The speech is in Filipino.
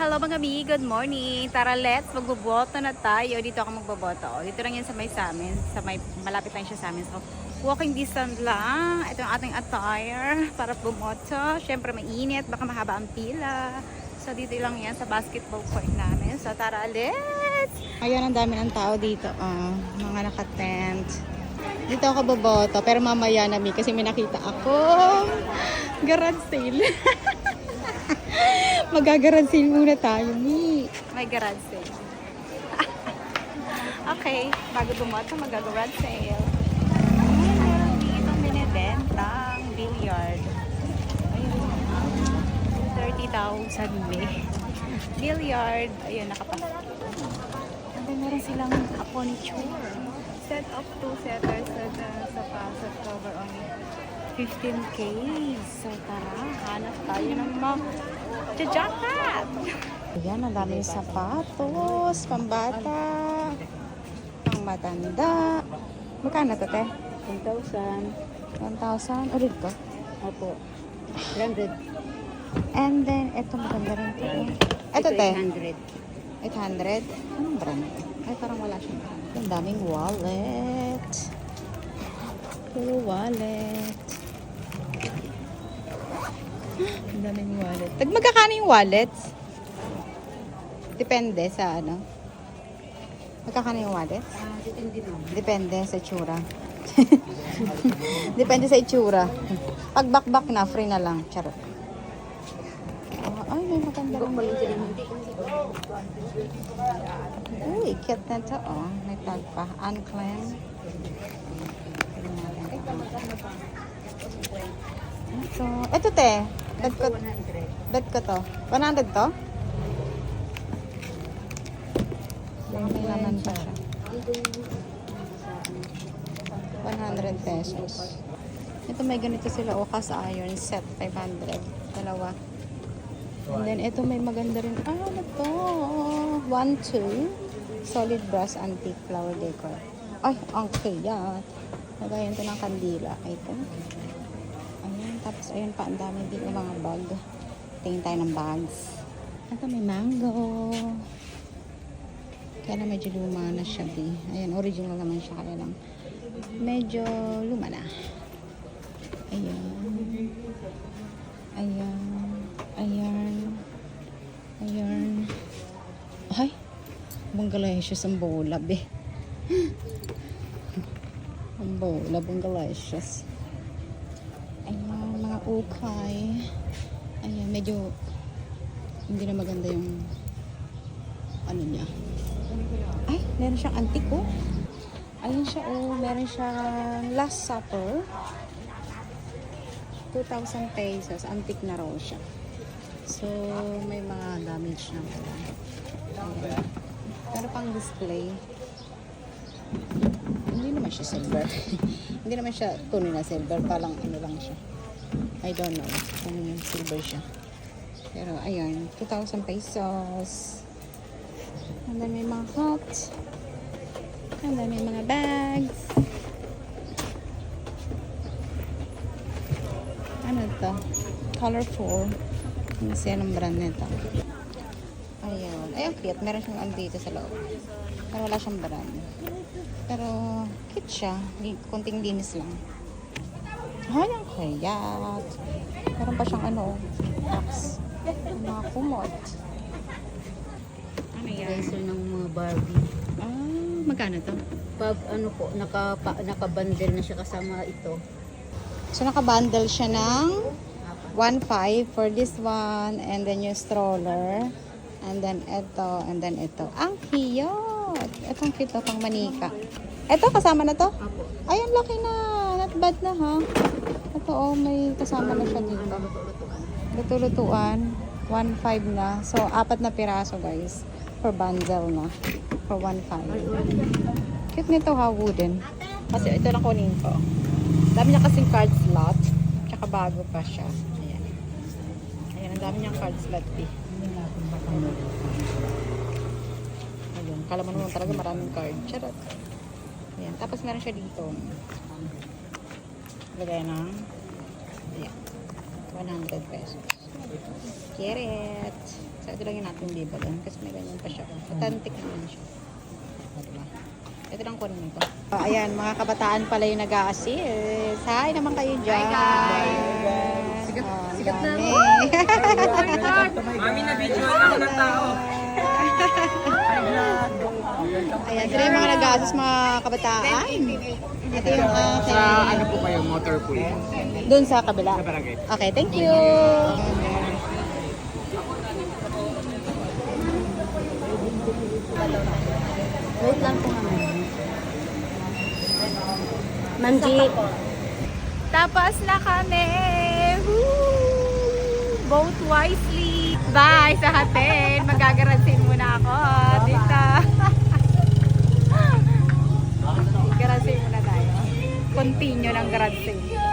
Hello mga mi, good morning. Tara, let's magboboto na tayo. Dito ako magboboto. Dito lang yan sa may sa amin. Sa may, malapit lang siya sa amin. So, walking distance lang. Ito ang ating attire para bumoto. Siyempre mainit, baka mahaba ang pila. So, dito lang yan sa basketball court namin. So, tara, let's! Ayan, ang dami ng tao dito. Oh, mga naka-tent. Dito ako boboto, pero mamaya na mi kasi may nakita ako. Garage sale. Magagarage sale muna tayo, mi. May garage sale. okay, bago bumoto, magagarage sale. Ay, meron dito binibentang billiard. Ayun, 30,000 mi. Billiard. Ayun, nakapasok. And then meron silang furniture. Set of two setters sa, sa pasok cover only 15k. So tara, hanap tayo ng mga jacket. Ayan, ang daming sapatos, pambata, pang matanda. Magkano to, te? 1,000. 1,000? Ulit ko. Opo. 100. And then, ito maganda rin to. eh. Ito, te? 800. 800? Anong brand? Ay, parang wala siyang brand. Ang daming wallet. Puro wallet. Ang daming wallet. Tag magkakano yung wallets? Depende sa ano. Magkakano yung wallet? Ah, depende sa itsura. Depende sa itsura. Pag bakbak na, free na lang. Charot. Ay, may maganda. Hindi. Uy, cute na to, oh. May tag pa. Unclaim. Ito. Ito, te. Bet ko, 100. bet ko to. 100 to? May laman pa siya. 100 pesos. Ito may ganito sila, oh, cast iron set, 500. Dalawa. And then, ito may maganda rin. Ah, ano to? 1, 2. Solid brass antique flower decor. Ay, ang kaya. Lagayan to ng kandila. Ito. Ayan, tapos ayun pa, ang dami din ng mga bag. Tingin tayo ng bags. Ito may mango. Kaya na medyo luma na siya, B. Ayan, original naman siya. Kaya lang, medyo luma na. Ayan. Ayan. Ayan. Ayan. Ay, Bangladesh ang bola, be. ang bola, Bangladesh. Ayan, ukay. Ayan, medyo hindi na maganda yung ano niya. Ay, meron siyang antique, oh. Ayun siya, oh. Meron siyang Last Supper. 2,000 pesos. Antique na raw siya. So, may mga damage na pala. Ayan. Pero pang display, hindi naman siya silver. hindi naman siya tunay na silver. Parang ano lang siya. I don't know kung silver siya. Pero ayun, 2,000 pesos. Then may mga. And then may mga bags. Ano to? Colorful. Ano siya ng brand nito? Ayun. Ay, ang cute. Meron siyang ano sa loob. Pero wala siyang brand. Pero, cute siya. Kunting linis lang. Ay, ang kayat. Meron pa siyang ano, box. Mga kumot. Ano Eraser ng mga Barbie. Ah, magkano to? Pag ano po, naka, pa, naka-bundle na siya kasama ito. So, nakabundle siya ng 1.5 for this one. And then yung stroller. And then ito. And then ito. Ang cute. Ito ang cute to, pang manika. Ito, kasama na to? Apo. Ay, ang laki na. Bad na ha. Ito oh, may kasama na siya dito. Luto-lutuan. 1.5 na. So, apat na piraso guys. For bundle na. For 1.5. Cute nito ha, wooden. Kasi ito lang kunin ko. Dami niya kasing card slot. Tsaka bago pa siya. Ayan. Ayan, ang dami niyang card slot eh. Ayun, kala mo naman talaga maraming card. Charot. Ayan, tapos meron siya dito. Lagay ng, ayan, 100 pesos. Carrot. So, ito lang yung natin bibagan kasi may ganyan pa siya. Authentic naman siya. Diba? Ito lang kunin ko. Oh, ayan, mga kabataan pala yung nag-a-assist. Hi naman kayo dyan. Hi guys! Sigat, sigat na ako. Mami, na-videoan ako ng tao. Ayan, sila yung mga nag-a-assist mga kabataan. Ito yung aking... Sa ano po kayo, motor pool? Doon sa kabila. Sa barangay. Okay, thank you. Wait lang po naman. Manji. Tapos na kami. Woo! Vote wisely. Bye sa hatin. Magagaransin muna ako dito. Garansin muna tayo. Continue ng garansin.